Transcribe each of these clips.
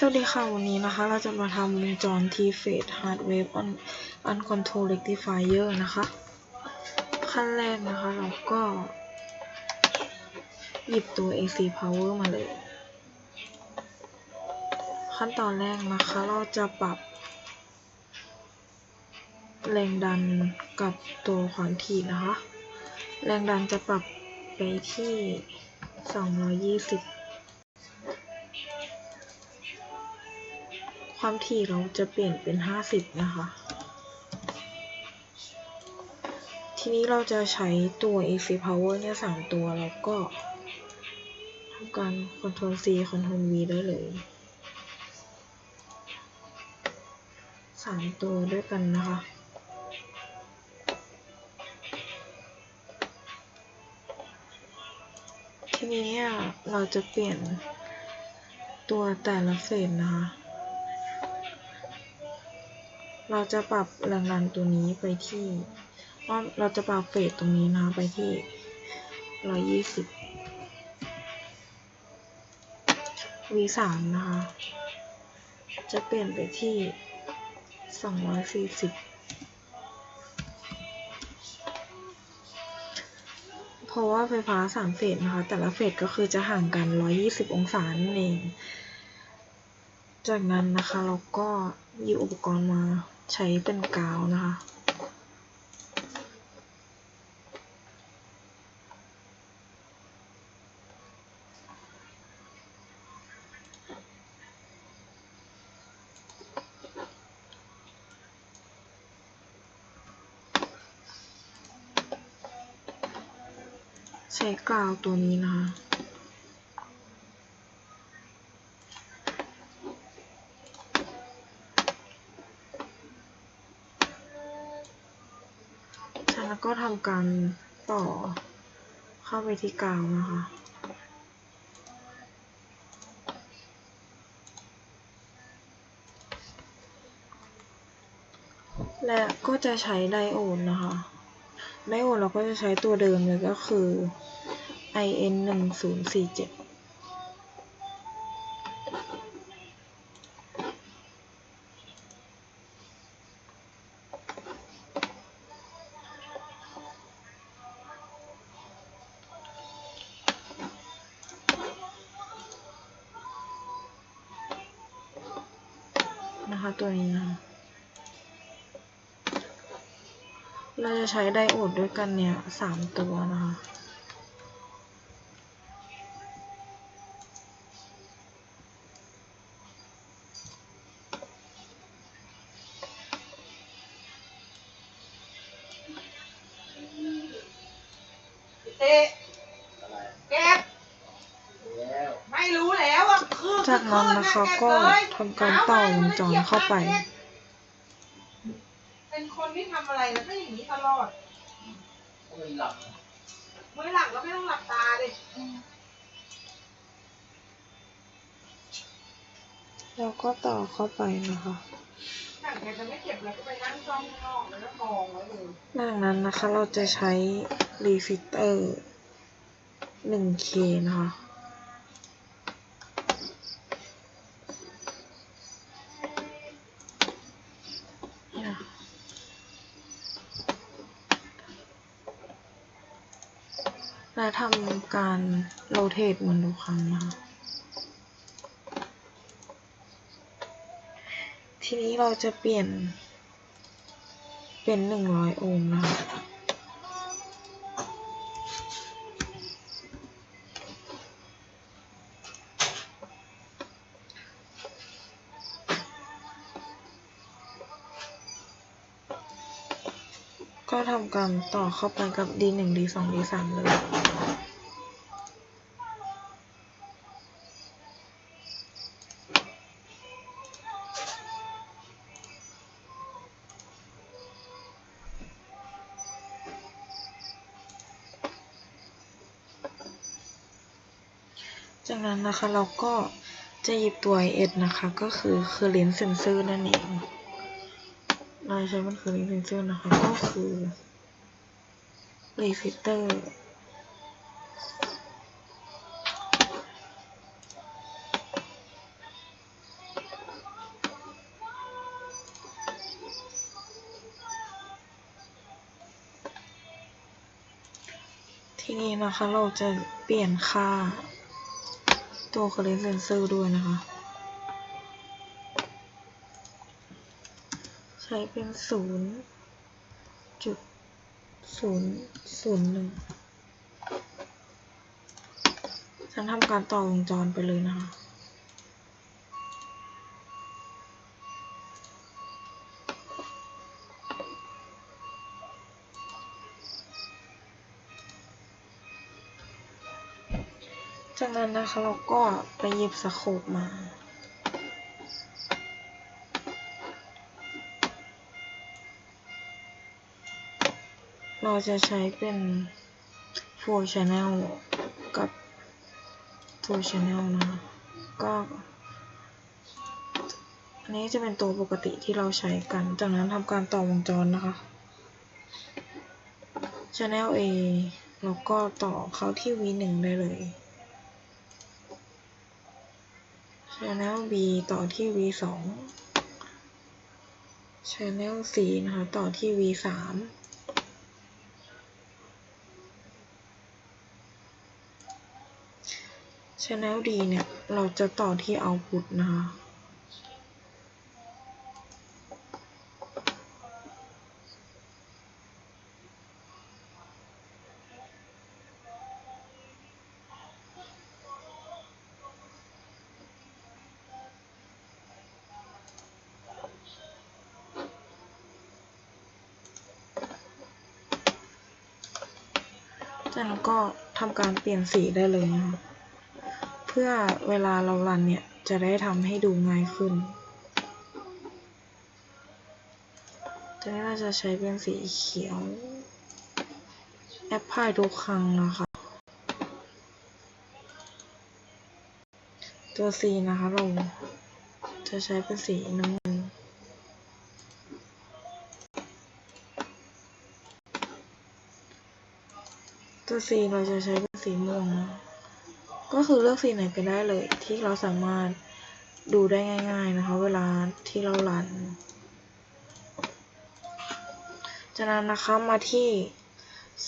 สวัสดีค่ะ วันนี้นะคะ เราจะมาทำวงจร T Phase Hard Wave on Uncontrolled Rectifier นะคะ ขั้นแรกนะคะ เราก็ หยิบตัว AC Power มาเลย ขั้นตอนแรกนะคะ เราจะปรับแรงดันกับตัวความถี่นะคะ แรงดันจะปรับไปที่ 220 ความถี่เราจะเปลี่ยนเป็น 50 นะคะ ทีนี้เราจะใช้ตัว AC Power เนี่ย3ตัวแล้วก็ทำการ Ctrl C Ctrl V ได้เลย3ตัวด้วยกันนะคะทีนี้เนี่ยเราจะเปลี่ยนตัวแต่ละเฟสนะคะ เราจะปรับแรงดันตัวนี้ไปที่ว่าเราจะปรับเฟสตรงนี้นะคะไปที่ร้อยยี่สิบ V สามนะคะ จะเปลี่ยนไปที่สองร้อยสี่สิบเพราะว่าไฟฟ้าสามเฟสนะคะ แต่ละเฟสก็คือจะห่างกันร้อยยี่สิบองศานั่นเอง จากนั้นนะคะเราก็หยิบอุปกรณ์มา ใช้เป็นกาวนะคะ ใช้กาวตัวนี้นะคะ ก็ทำการต่อเข้าไปที่กาวนะคะ และก็จะใช้ไดโอดนะคะ ไดโอดเราก็จะใช้ตัวเดิมเลยก็คือ IN 1 0 4 7 เราจะใช้ไดโอดด้วยกันเนี่ยสามตัวนะคะเตะเก็บไม่รู้แล้วอะคือจากนั้นนะคะก็ทำการต่อวงจรเข้าไป เป็นคนที่ทำอะไรแล้วก็อย่างนี้ตลอดไม่หลับมื้อหลังก็ไม่ต้องหลับตาดิแล้วก็ต่อเข้าไปนะคะหนังแกจะไม่เก็บแล้วก็ไปนั่งจ้องข้างนอกแล้วก็มองไว้เลยจากนั้นนะคะ เราจะใช้รีฟิลเตอร์ 1K นะคะเนี่ย และทำการโรเทตมันทุกครั้งนะคะทีนี้เราจะเปลี่ยนเป็นหนึ่งร้อยโอห์มนะคะ ก็ทำการต่อเข้าไปกับ D1 D2 D3 เลย จากนั้นนะคะเราก็จะหยิบตัว IS นะคะ ก็คือ current sensor นั่นเอง ลายใช้มันคือ Link Pencil นะคะ ก็คือ Refitter ทีนี้นะคะเราจะเปลี่ยนค่าตัว Color นเซอร์ด้วยนะคะ ใช้เป็นศูนย์จุดศูนย์ศูนย์หนึ่งฉันทำการต่อวงจรไปเลยนะคะ จากนั้นนะคะเราก็ไปหยิบสโคปมา เราจะใช้เป็น full channel กับ two channel นะคะก็อันนี้จะเป็นตัวปกติที่เราใช้กัน จากนั้นทำการต่อวงจรนะคะ channel A แล้วก็ต่อเข้าที่ V1 ได้เลย channel B ต่อที่ V2 channel C นะคะ ต่อที่ V3 channel D เนี่ย เราจะต่อที่ output นะคะ จากนั้นก็ทำการเปลี่ยนสีได้เลยนะคะ พื่อเวลาเรารันเนี่ย จะได้ทำให้ดูง่ายขึ้นตอนนี้เราจะใช้เป็นสีเขียว แอปพลายทุกครั้งนะคะ ตัว C นะคะเราจะใช้เป็นสีน้ำเงินตัว C เราจะใช้เป็นสีม่วงนะ ก็คือเลือกสีไหนไปได้เลยที่เราสามารถดูได้ง่าย ๆนะคะ เวลาที่เรารันจากนั้นนะคะมาที่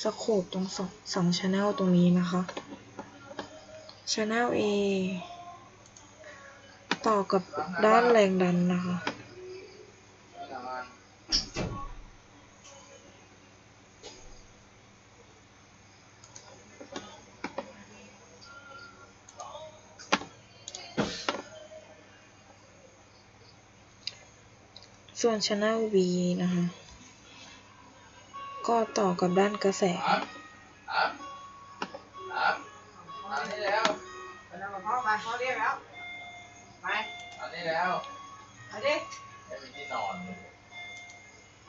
สโคปตรงสองสองช anel ตรงนี้นะคะ channel A ต่อกับด้านแรงดันนะคะ ส่วน channel V นะคะ ก็ต่อกับด้านกระแสถามถามถามตอนนี้แล้วไปนั่งกับพ่อไปพ่อไปตอนนี้แล้วไปนอนเลย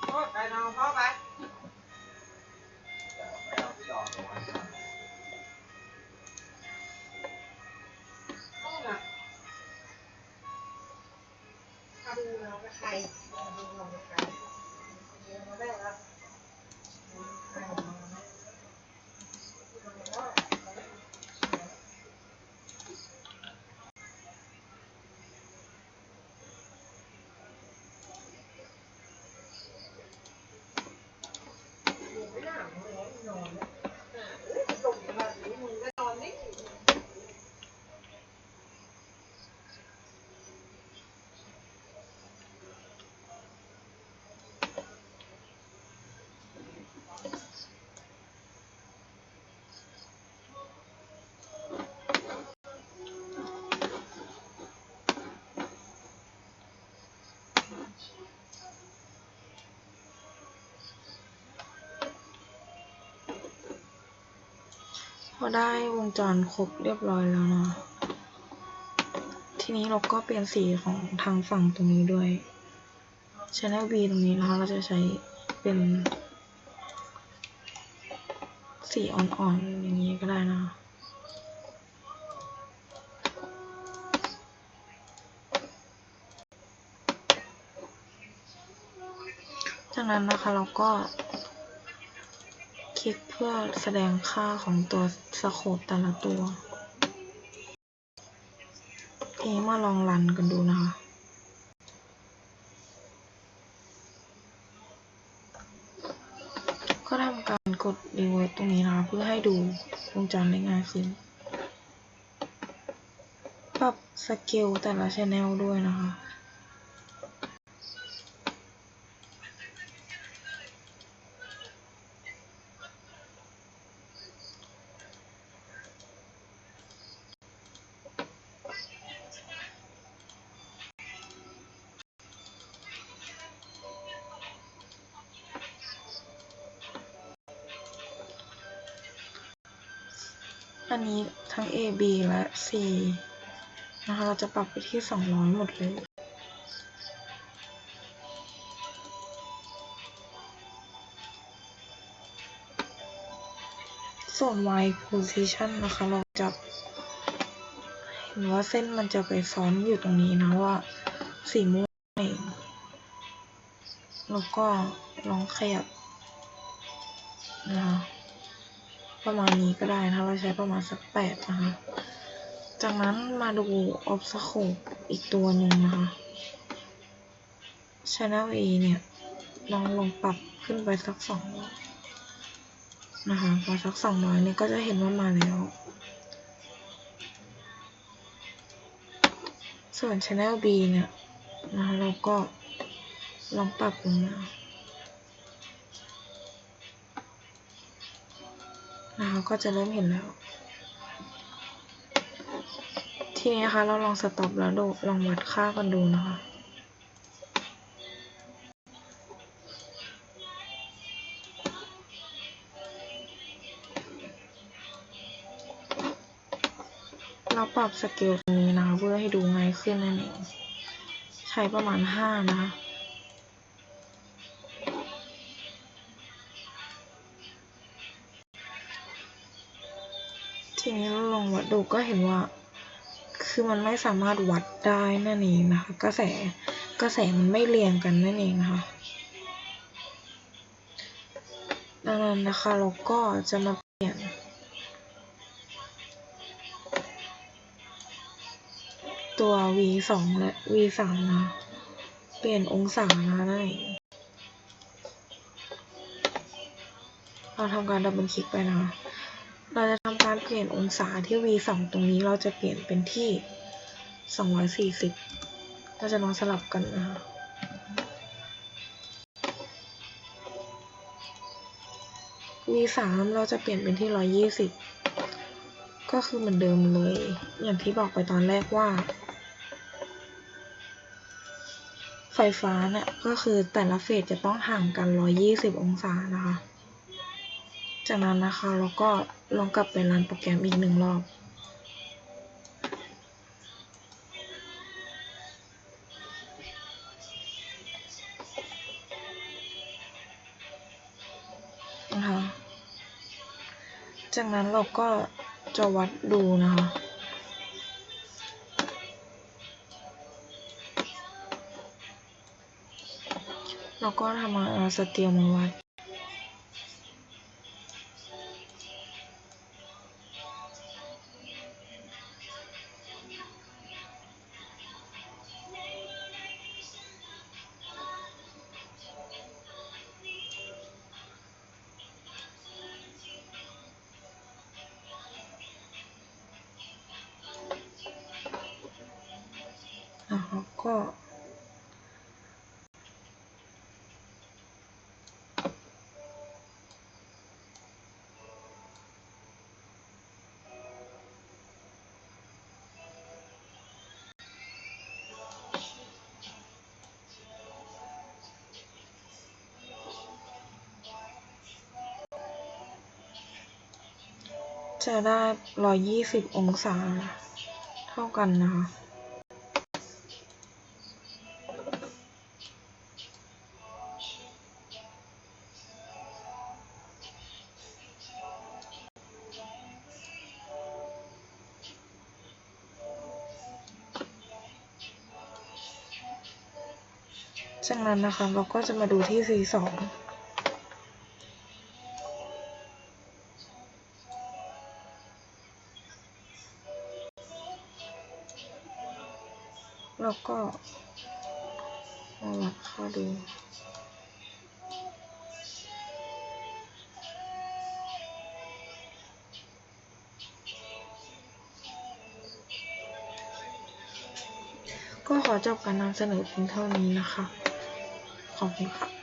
พ่อไปนอนกับพ่อไปนอนเลยวันนี้ห้องอะทำงานกับใคร Thank you. อได้วงจรครบเรียบร้อยแล้วเนาะทีนี้เราก็เปลี่ยนสีของทางฝั่งตรงนี้ด้วย Channel B ตรงนี้นะคะเราจะใช้เป็น สีอ่อนๆอย่างนี้ก็ได้นะคะจากนั้นนะคะเราก็ คลิกเพื่อแสดงค่าของตัวสโคปแต่ละตัวทีนี้มาลองรันกันดูนะคะ ก็ทำการกด reverse ตรงนี้นะคะ เพื่อให้ดูวงจรได้ง่ายขึ้น ปรับสเกลแต่ละ channel ด้วยนะคะ อันนี้ทั้ง A B และ C นะคะ เราจะปรับไปที่ 200 หมดเลย ส่วน Y position นะคะ เราจะเห็นว่าเส้นมันจะไปซ้อนอยู่ตรงนี้นะว่าสีม่วงเองแล้วก็ลองขยับนะคะ ประมาณนี้ก็ได้นะคะเราใช้ประมาณสักแปดนะคะ จากนั้นมาดู obstacle อีกตัวหนึ่งนะคะ channel A เนี่ยลองลงปรับขึ้นไปสักสองนะคะพอสักสองร้อยเนี่ยก็จะเห็นว่ามาแล้ว ส่วน channel B เนี่ยนะคะเราก็ลองปรับลงมา นะคะก็จะเริ่มเห็นแล้ว ทีนี้นะคะ เราลองสต็อปแล้วดูลองวัดค่ากันดูนะคะเราปรับสเกลตรงนี้นะคะเพื่อให้ดูง่ายขึ้นนั่นเอง ใช้ประมาณ 5 นะคะ ทีนี้เราลองวัดดูก็เห็นว่า คือมันไม่สามารถวัดได้นั่นเองนะคะ กระแสกระแสมันไม่เรียงกันนั่นเองนะคะดังนั้นนะคะเราก็จะมาเปลี่ยน ตัว v สองและ v สามนะ เปลี่ยนองศานะนั่นเองเราทำการดับเบิลคลิกไปนะคะ เราจะทำการเปลี่ยนองศาที่ v สองตรงนี้เราจะเปลี่ยนเป็นที่ 240 เราจะลองสลับกันนะคะ v สามเราจะเปลี่ยนเป็นที่120ก็คือเหมือนเดิมเลย อย่างที่บอกไปตอนแรกว่า ไฟฟ้าเนี่ยก็คือแต่ละเฟสจะต้องห่างกัน120องศานะคะ จากนั้นนะคะเราก็ลองกลับไปรันโปรแกรมอีกหนึ่งรอบนะคะจากนั้นเราก็จะวัดดูนะคะเราก็ทำมาเอาสเตียลมาวัด นะคะก็จะได้ 120 องศา เท่ากันนะคะั้นนะคะ เราก็จะมาดูที่ C2 แล้วก็มาวัดค่ดูก็ขอจบการนำเสนอเพียงเท่านี้นะคะ ขอบคุณค่ะ